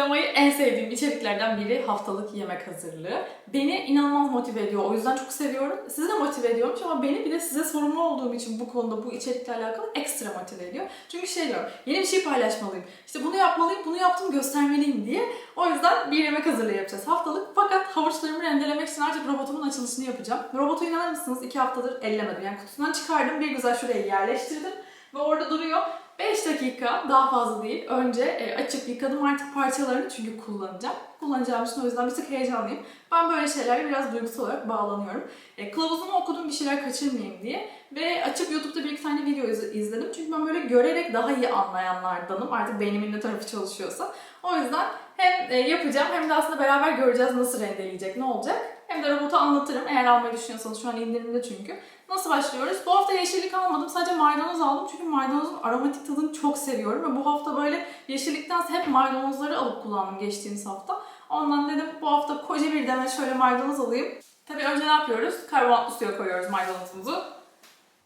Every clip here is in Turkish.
hazırlamayı en sevdiğim içeriklerden biri haftalık yemek hazırlığı. Beni inanılmaz motive ediyor. O yüzden çok seviyorum. Sizi de motive ediyormuş ama beni bir de size sorumlu olduğum için bu konuda bu içerikle alakalı ekstra motive ediyor. Çünkü şey diyorum, yeni bir şey paylaşmalıyım. İşte bunu yapmalıyım, bunu yaptım göstermeliyim diye. O yüzden bir yemek hazırlığı yapacağız haftalık. Fakat havuçlarımı rendelemek için artık robotumun açılışını yapacağım. Robotu inanır mısınız? iki haftadır ellemedim. Yani kutusundan çıkardım, bir güzel şuraya yerleştirdim. Ve orada duruyor. 5 dakika daha fazla değil. Önce e, açıp yıkadım artık parçalarını çünkü kullanacağım. Kullanacağım için o yüzden bir tık heyecanlıyım. Ben böyle şeylerle biraz duygusal olarak bağlanıyorum. E, kılavuzunu okudum bir şeyler kaçırmayayım diye. Ve açıp YouTube'da bir iki tane video iz- izledim. Çünkü ben böyle görerek daha iyi anlayanlardanım. Artık beynimin ne tarafı çalışıyorsa. O yüzden hem e, yapacağım hem de aslında beraber göreceğiz nasıl rendeleyecek, ne olacak. Hem de robotu anlatırım eğer almayı düşünüyorsanız şu an indirimde çünkü. Nasıl başlıyoruz? Bu hafta yeşillik almadım. Sadece maydanoz aldım. Çünkü maydanozun aromatik tadını çok seviyorum. Ve bu hafta böyle yeşilliktense hep maydanozları alıp kullandım geçtiğimiz hafta. Ondan dedim bu hafta koca bir demet şöyle maydanoz alayım. Tabii önce ne yapıyoruz? Karbonatlı suya koyuyoruz maydanozumuzu.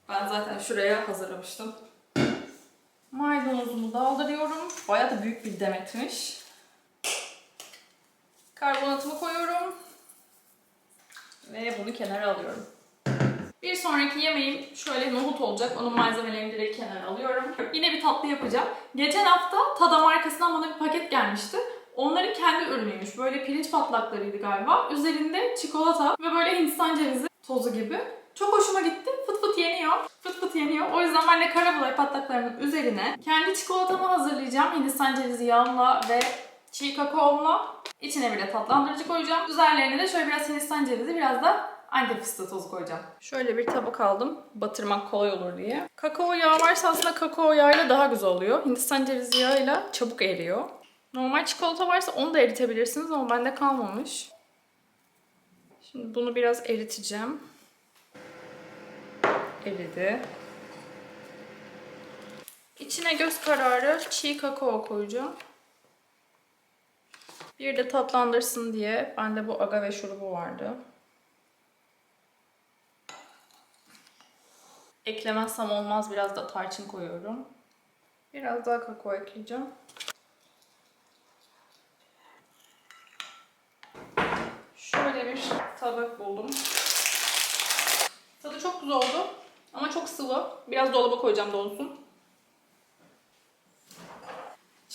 Ben zaten şuraya hazırlamıştım. Maydanozumu daldırıyorum. Bayağı da büyük bir demetmiş. Karbonatımı koyuyorum. Ve bunu kenara alıyorum. Bir sonraki yemeğim şöyle nohut olacak. Onun malzemelerini direkt kenara alıyorum. Yine bir tatlı yapacağım. Geçen hafta Tada markasından bana bir paket gelmişti. Onların kendi ürünüymüş. Böyle pirinç patlaklarıydı galiba. Üzerinde çikolata ve böyle hindistan cevizi tozu gibi. Çok hoşuma gitti. Fıt fıt yeniyor. Fıt fıt yeniyor. O yüzden ben de karabuğday patlaklarının üzerine kendi çikolatamı hazırlayacağım. Hindistan cevizi yağımla ve çiğ kakaomla. İçine bir de tatlandırıcı koyacağım. Üzerlerine de şöyle biraz Hindistan cevizi, biraz da Antep fıstığı tozu koyacağım. Şöyle bir tabak aldım. Batırmak kolay olur diye. Kakao yağı varsa aslında kakao yağıyla daha güzel oluyor. Hindistan cevizi yağıyla çabuk eriyor. Normal çikolata varsa onu da eritebilirsiniz ama bende kalmamış. Şimdi bunu biraz eriteceğim. Eridi. İçine göz kararı çiğ kakao koyacağım. Bir de tatlandırsın diye bende bu agave şurubu vardı. Eklemezsem olmaz biraz da tarçın koyuyorum. Biraz daha kakao ekleyeceğim. Şöyle bir tabak buldum. Tadı çok güzel oldu ama çok sıvı. Biraz dolaba koyacağım donsun.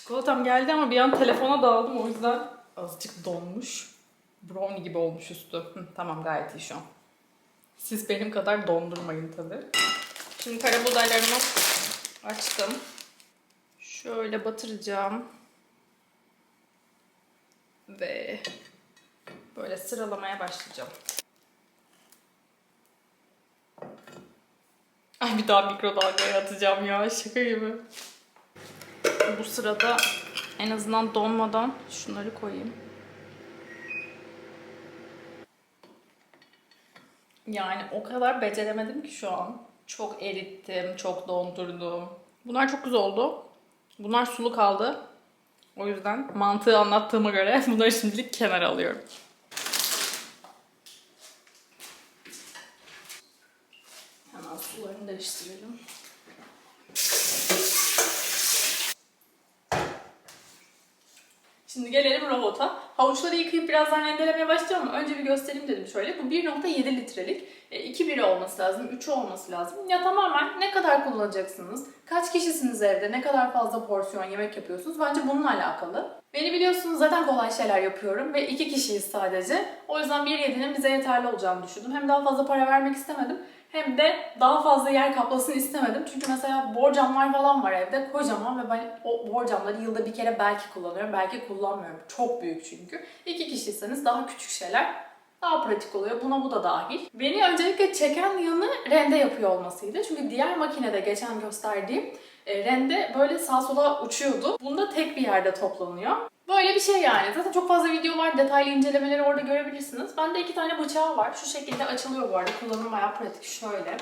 Çikolatam geldi ama bir an telefona daldım o yüzden azıcık donmuş. Brownie gibi olmuş üstü. Hı, tamam gayet iyi şu an. Siz benim kadar dondurmayın tabi. Şimdi karabuğdaylarımı açtım. Şöyle batıracağım. Ve böyle sıralamaya başlayacağım. Ay bir daha mikrodalgaya atacağım ya şaka gibi. Bu sırada en azından donmadan şunları koyayım. Yani o kadar beceremedim ki şu an. Çok erittim, çok dondurdum. Bunlar çok güzel oldu. Bunlar sulu kaldı. O yüzden mantığı anlattığıma göre bunları şimdilik kenara alıyorum. Hemen sularını değiştirelim. Şimdi gelelim robota. Havuçları yıkayıp birazdan rendelemeye başlayacağım ama önce bir göstereyim dedim şöyle. Bu 1.7 litrelik. 2 biri olması lazım, 3'ü olması lazım. Ya tamamen ne kadar kullanacaksınız, kaç kişisiniz evde, ne kadar fazla porsiyon yemek yapıyorsunuz bence bununla alakalı. Beni biliyorsunuz zaten kolay şeyler yapıyorum ve iki kişiyiz sadece. O yüzden 1.7'nin bize yeterli olacağını düşündüm. Hem daha fazla para vermek istemedim hem de daha fazla yer kaplasın istemedim. Çünkü mesela borcamlar falan var evde kocaman ve ben o borcamları yılda bir kere belki kullanıyorum, belki kullanmıyorum. Çok büyük çünkü. İki kişiyseniz daha küçük şeyler daha pratik oluyor. Buna bu da dahil. Beni öncelikle çeken yanı rende yapıyor olmasıydı. Çünkü diğer makinede geçen gösterdiğim e, rende böyle sağ sola uçuyordu. Bunda tek bir yerde toplanıyor. Böyle bir şey yani. Zaten çok fazla video var. Detaylı incelemeleri orada görebilirsiniz. Bende iki tane bıçağı var. Şu şekilde açılıyor bu arada. Kullanım bayağı pratik. Şöyle.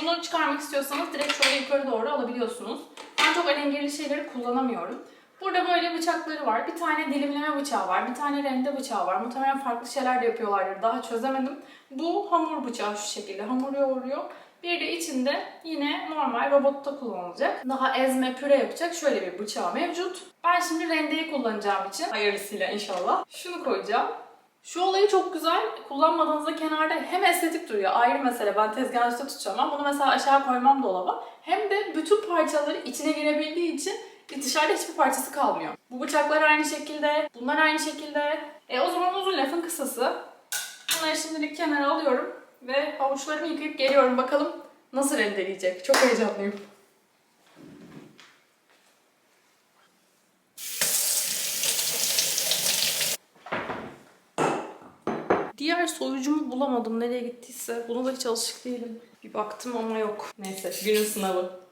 Bunu çıkarmak istiyorsanız direkt şöyle yukarı doğru alabiliyorsunuz. Ben çok alengirli şeyleri kullanamıyorum. Burada böyle bıçakları var. Bir tane dilimleme bıçağı var. Bir tane rende bıçağı var. Muhtemelen farklı şeyler de yapıyorlardır. Daha çözemedim. Bu hamur bıçağı şu şekilde. Hamur yoğuruyor. Bir de içinde yine normal robotta kullanılacak. Daha ezme püre yapacak şöyle bir bıçağı mevcut. Ben şimdi rendeyi kullanacağım için hayırlısıyla inşallah. Şunu koyacağım. Şu olayı çok güzel. Kullanmadığınızda kenarda hem estetik duruyor. Ayrı mesele. Ben tezgahın üstüne tutacağım. Ben bunu mesela aşağı koymam dolaba. Hem de bütün parçaları içine girebildiği için dışarıda hiçbir parçası kalmıyor. Bu bıçaklar aynı şekilde. Bunlar aynı şekilde. E o zaman uzun lafın kısası. Bunları şimdilik kenara alıyorum. Ve havuçlarımı yıkayıp geliyorum. Bakalım nasıl rendeleyecek. Çok heyecanlıyım. Diğer soyucumu bulamadım nereye gittiyse. Buna da hiç alışık değilim. Bir baktım ama yok. Neyse günün sınavı.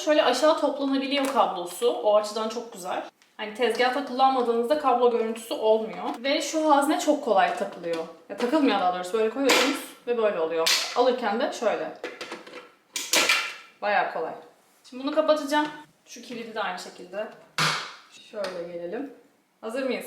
Şöyle aşağı toplanabiliyor kablosu. O açıdan çok güzel. Hani tezgahta kullanmadığınızda kablo görüntüsü olmuyor. Ve şu hazne çok kolay takılıyor. Ya takılmıyor daha doğrusu. Böyle koyuyorsunuz ve böyle oluyor. Alırken de şöyle. Bayağı kolay. Şimdi bunu kapatacağım. Şu kilidi de aynı şekilde. Şöyle gelelim. Hazır mıyız?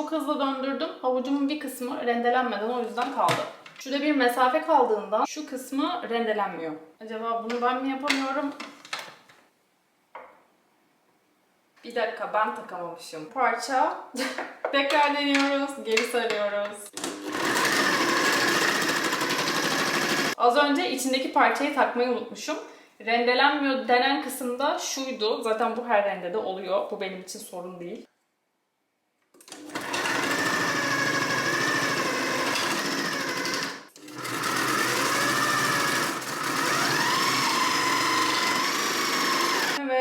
Çok hızlı döndürdüm. Havucumun bir kısmı rendelenmeden o yüzden kaldı. Şurada bir mesafe kaldığında şu kısmı rendelenmiyor. Acaba bunu ben mi yapamıyorum? Bir dakika ben takamamışım. Parça. Tekrar deniyoruz. Geri sarıyoruz. Az önce içindeki parçayı takmayı unutmuşum. Rendelenmiyor denen kısımda şuydu. Zaten bu her rendede oluyor. Bu benim için sorun değil.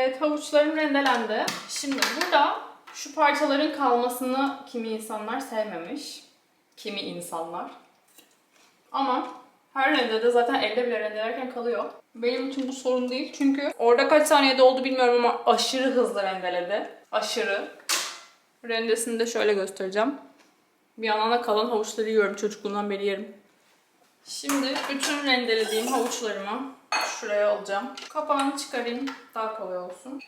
Evet, havuçlarım rendelendi. Şimdi burada şu parçaların kalmasını kimi insanlar sevmemiş. Kimi insanlar. Ama her rendede zaten elde bile rendelerken kalıyor. Benim için bu sorun değil çünkü orada kaç saniyede oldu bilmiyorum ama aşırı hızlı rendeledi. Aşırı. Rendesini de şöyle göstereceğim. Bir yandan da kalan havuçları yiyorum. Çocukluğumdan beri yerim. Şimdi bütün rendelediğim havuçlarımı şuraya alacağım. Kapağını çıkarayım. Daha kolay olsun.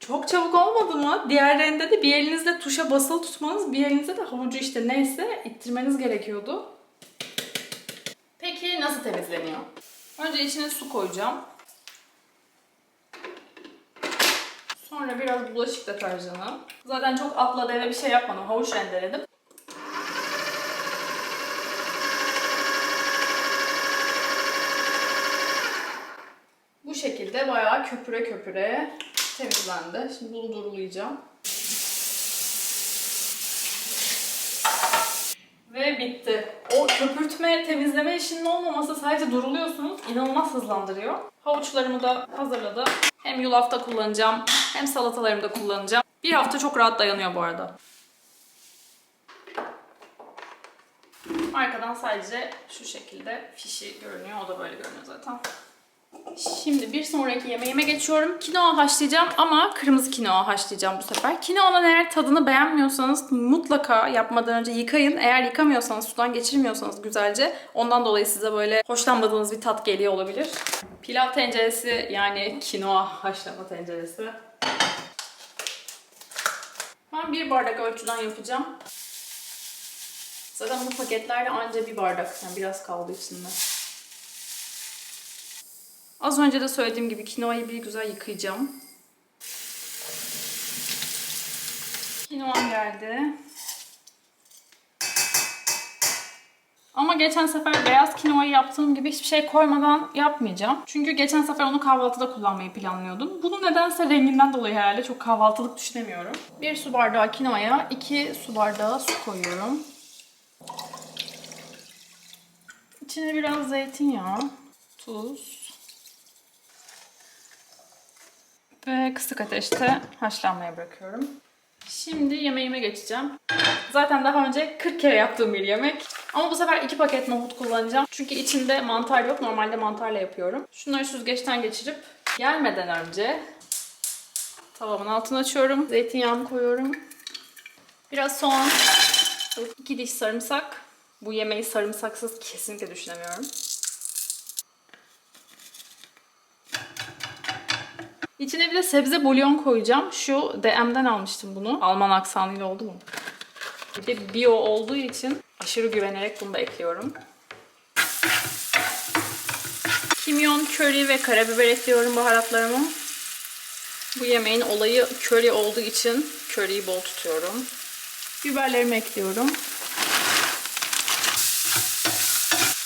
Çok çabuk olmadı mı? Diğer rendede bir elinizle tuşa basılı tutmanız, bir elinizle de havucu işte neyse ittirmeniz gerekiyordu. Peki nasıl temizleniyor? Önce içine su koyacağım. Sonra biraz bulaşık deterjanı. Zaten çok atla deve bir şey yapmadım. Havuç rendeledim. Bu şekilde bayağı köpüre köpüre temizlendi. Şimdi bunu durulayacağım. Ve bitti. O köpürtme, temizleme işinin olmaması sadece duruluyorsunuz. inanılmaz hızlandırıyor. Havuçlarımı da hazırladım. Hem yulafta kullanacağım hem salatalarımda kullanacağım. Bir hafta çok rahat dayanıyor bu arada. Arkadan sadece şu şekilde fişi görünüyor. O da böyle görünüyor zaten. Şimdi bir sonraki yemeğime geçiyorum. Kinoa haşlayacağım ama kırmızı kinoa haşlayacağım bu sefer. Kinoa'nın eğer tadını beğenmiyorsanız mutlaka yapmadan önce yıkayın. Eğer yıkamıyorsanız, sudan geçirmiyorsanız güzelce ondan dolayı size böyle hoşlanmadığınız bir tat geliyor olabilir. Pilav tenceresi yani kinoa haşlama tenceresi. Ben bir bardak ölçüden yapacağım. Zaten bu paketlerde anca bir bardak. Yani biraz kaldı içinde. Az önce de söylediğim gibi kinoayı bir güzel yıkayacağım. Kinoam geldi. Ama geçen sefer beyaz kinoayı yaptığım gibi hiçbir şey koymadan yapmayacağım. Çünkü geçen sefer onu kahvaltıda kullanmayı planlıyordum. Bunu nedense renginden dolayı herhalde çok kahvaltılık düşünemiyorum. Bir su bardağı kinoaya iki su bardağı su koyuyorum. İçine biraz zeytinyağı, tuz, Ve kısık ateşte haşlanmaya bırakıyorum. Şimdi yemeğime geçeceğim. Zaten daha önce 40 kere yaptığım bir yemek. Ama bu sefer iki paket nohut kullanacağım. Çünkü içinde mantar yok. Normalde mantarla yapıyorum. Şunları süzgeçten geçirip gelmeden önce tavamın altını açıyorum. Zeytinyağımı koyuyorum. Biraz soğan, iki diş sarımsak Bu yemeği sarımsaksız kesinlikle düşünemiyorum. İçine bir de sebze bulyon koyacağım. Şu DM'den almıştım bunu. Alman aksanıyla oldu mu? Bir de bio olduğu için aşırı güvenerek bunu da ekliyorum. Kimyon, köri ve karabiber ekliyorum baharatlarımı. Bu yemeğin olayı köri olduğu için köriyi bol tutuyorum. Biberlerimi ekliyorum.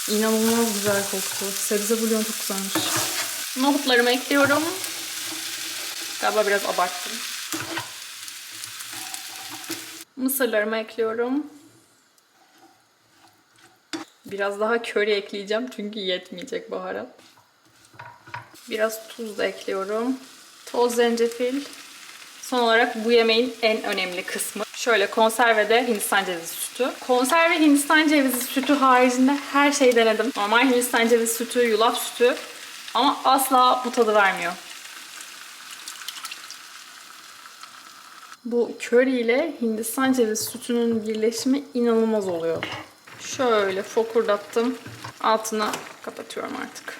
İnanılmaz güzel koktu. Sebze bulyon çok güzelmiş. Nohutlarımı ekliyorum. Galiba biraz abarttım. Mısırlarımı ekliyorum. Biraz daha köri ekleyeceğim çünkü yetmeyecek baharat. Biraz tuz da ekliyorum. Toz zencefil. Son olarak bu yemeğin en önemli kısmı. Şöyle konservede Hindistan cevizi sütü. Konserve Hindistan cevizi sütü haricinde her şeyi denedim. Normal Hindistan cevizi sütü, yulaf sütü ama asla bu tadı vermiyor. Bu köri ile Hindistan cevizi sütünün birleşimi inanılmaz oluyor. Şöyle fokurdattım. Altına kapatıyorum artık.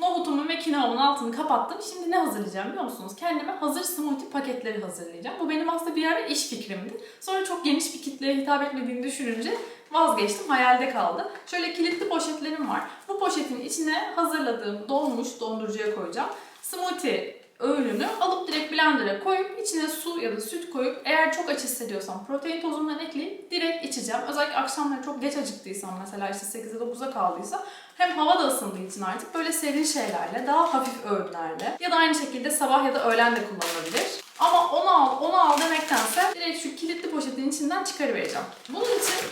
Nohutumun ve kinoamın altını kapattım. Şimdi ne hazırlayacağım biliyor musunuz? Kendime hazır smoothie paketleri hazırlayacağım. Bu benim aslında bir ara iş fikrimdi. Sonra çok geniş bir kitleye hitap etmediğini düşününce vazgeçtim. Hayalde kaldı. Şöyle kilitli poşetlerim var. Bu poşetin içine hazırladığım donmuş dondurucuya koyacağım. Smoothie öğününü alıp direkt blender'a koyup içine su ya da süt koyup eğer çok aç hissediyorsam protein tozundan ekleyip direkt içeceğim. Özellikle akşamları çok geç acıktıysam mesela işte 8'e 9'a kaldıysa hem hava da ısındığı için artık böyle serin şeylerle, daha hafif öğünlerle ya da aynı şekilde sabah ya da öğlen de kullanılabilir. Ama onu al, onu al demektense direkt şu kilitli poşetin içinden çıkarıvereceğim. Bunun için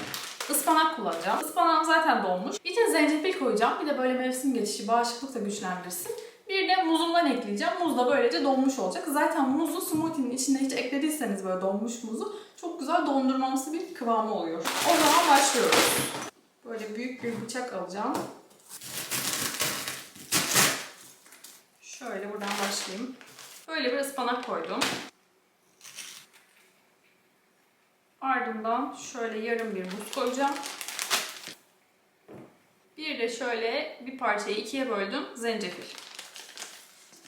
ıspanak kullanacağım. Ispanağım zaten donmuş. İçine zencefil koyacağım. Bir de böyle mevsim geçişi bağışıklık da güçlendirsin. Bir de muzumdan ekleyeceğim. Muz da böylece donmuş olacak. Zaten muzu smoothie'nin içine hiç eklediyseniz böyle donmuş muzu çok güzel dondurmamsı bir kıvamı oluyor. O zaman başlıyoruz. Böyle büyük bir bıçak alacağım. Şöyle buradan başlayayım. Böyle bir ıspanak koydum. Ardından şöyle yarım bir muz koyacağım. Bir de şöyle bir parçayı ikiye böldüm. Zencefil.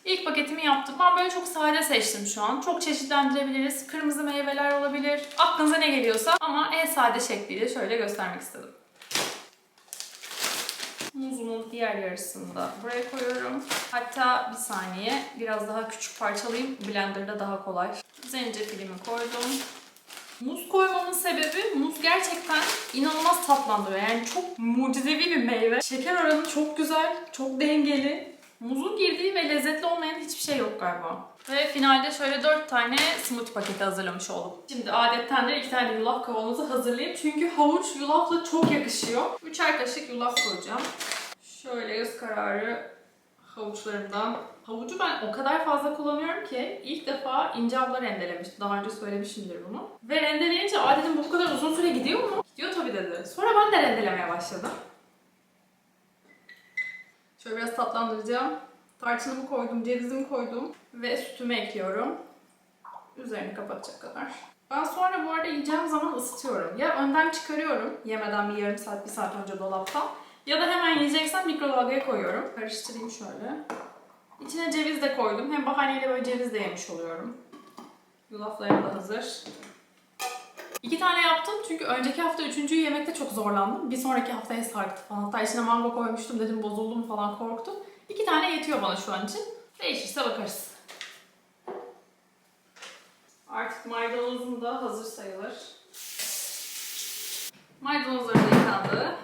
İlk paketimi yaptım. Ben böyle çok sade seçtim şu an. Çok çeşitlendirebiliriz. Kırmızı meyveler olabilir. Aklınıza ne geliyorsa ama en sade şekliyle şöyle göstermek istedim. Muzumun diğer yarısını da buraya koyuyorum. Hatta bir saniye biraz daha küçük parçalayayım. Blenderda daha kolay. Zencefilimi koydum. Muz koymamın sebebi muz gerçekten inanılmaz tatlandırıyor. Yani çok mucizevi bir meyve. Şeker oranı çok güzel, çok dengeli. Muzun girdiği ve lezzetli olmayan hiçbir şey yok galiba. Ve finalde şöyle 4 tane smoothie paketi hazırlamış oldum. Şimdi adetten de 2 tane yulaf kavanozu hazırlayayım. Çünkü havuç yulafla çok yakışıyor. 3'er kaşık yulaf koyacağım. Şöyle göz kararı havuçlarımdan. Havucu ben o kadar fazla kullanıyorum ki ilk defa ince abla rendelemişti. Daha önce söylemişimdir bunu. Ve rendeleyince aa dedim bu kadar uzun süre gidiyor mu? Gidiyor tabii dedi. Sonra ben de rendelemeye başladım. Şöyle biraz tatlandıracağım. Tarçınımı koydum, cevizimi koydum ve sütümü ekliyorum. Üzerini kapatacak kadar. Ben sonra bu arada yiyeceğim zaman ısıtıyorum. Ya önden çıkarıyorum yemeden bir yarım saat, bir saat önce dolaptan. Ya da hemen yiyeceksem mikrodalgaya koyuyorum. Karıştırayım şöyle. İçine ceviz de koydum. Hem bahaneyle böyle ceviz de yemiş oluyorum. Yulaflarım da hazır. İki tane yaptım çünkü önceki hafta üçüncüyü yemekte çok zorlandım. Bir sonraki haftaya sarktı falan. Hatta içine mango koymuştum dedim bozuldu mu falan korktum. İki tane yetiyor bana şu an için. Değişirse bakarız. Artık maydanozum da hazır sayılır. Maydanozlarım da yıkandı.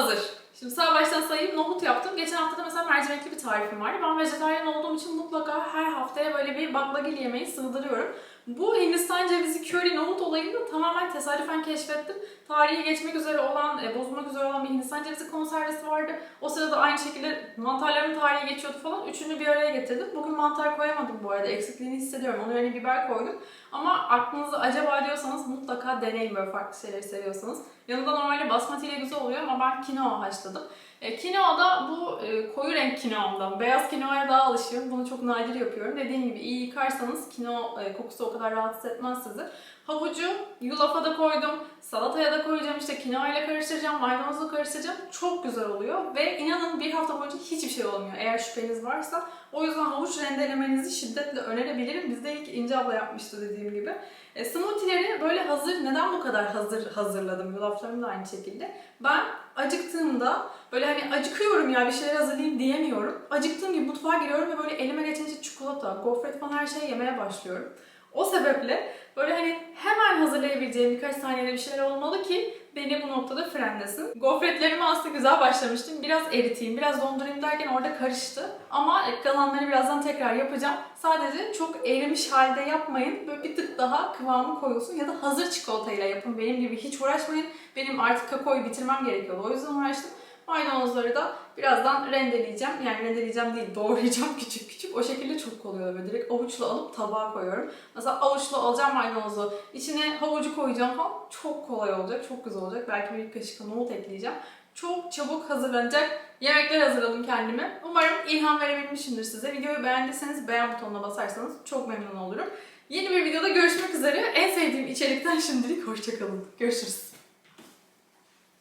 Hazır. Şimdi sağ baştan sayayım nohut yaptım. Geçen hafta da mesela mercimekli bir tarifim vardı. Ben vejetaryen olduğum için mutlaka her haftaya böyle bir baklagil yemeği sığdırıyorum. Bu Hindistan cevizi köri nohut olayını da tamamen tesadüfen keşfettim. Tarihi geçmek üzere olan, e, bozulmak üzere olan bir Hindistan cevizi konservesi vardı. O sırada aynı şekilde mantarların tarihi geçiyordu falan. Üçünü bir araya getirdim. Bugün mantar koyamadım bu arada. Eksikliğini hissediyorum. Onun yerine biber koydum. Ama aklınızda acaba diyorsanız mutlaka deneyin böyle farklı şeyleri seviyorsanız. Yanında normalde basmati ile güzel oluyor ama ben kinoa haşladım. E, kinoa da bu e, koyu renk kinoamdan. Beyaz kinoaya daha alışığım. Bunu çok nadir yapıyorum. Dediğim gibi iyi yıkarsanız kinoa e, kokusu o kadar rahatsız etmez sizi. Havucu yulafa da koydum. Salataya da koyacağım. işte kinoa ile karıştıracağım. Maydanozla karıştıracağım. Çok güzel oluyor. Ve inanın bir hafta boyunca hiçbir şey olmuyor. Eğer şüpheniz varsa. O yüzden havuç rendelemenizi şiddetle önerebilirim. Bizde ilk İnce abla yapmıştı dediğim gibi. E, smoothie'leri böyle hazır, neden bu kadar hazır hazırladım? Yulaflarım da aynı şekilde. Ben acıktığımda böyle hani acıkıyorum ya bir şeyler hazırlayayım diyemiyorum. Acıktığım gibi mutfağa giriyorum ve böyle elime geçince çikolata, gofret falan her şeyi yemeye başlıyorum. O sebeple böyle hani hemen hazırlayabileceğim birkaç saniyede bir şeyler olmalı ki beni bu noktada frenlesin. Gofretlerimi aslında güzel başlamıştım. Biraz eriteyim, biraz dondurayım derken orada karıştı. Ama kalanları birazdan tekrar yapacağım. Sadece çok erimiş halde yapmayın. Böyle bir tık daha kıvamı koyulsun ya da hazır çikolatayla yapın. Benim gibi hiç uğraşmayın. Benim artık kakaoyu bitirmem gerekiyordu. O yüzden uğraştım. Maydanozları da birazdan rendeleyeceğim. Yani rendeleyeceğim değil, doğrayacağım küçük. O şekilde çok kolay oluyor. Direkt avuçla alıp tabağa koyuyorum. Mesela avuçla alacağım maydanozu, içine havucu koyacağım falan. Çok kolay olacak, çok güzel olacak. Belki bir kaşık nohut ekleyeceğim. Çok çabuk hazırlanacak yemekler hazırladım kendime. Umarım ilham verebilmişimdir size. Videoyu beğendiyseniz beğen butonuna basarsanız çok memnun olurum. Yeni bir videoda görüşmek üzere. En sevdiğim içerikten şimdilik hoşçakalın. Görüşürüz.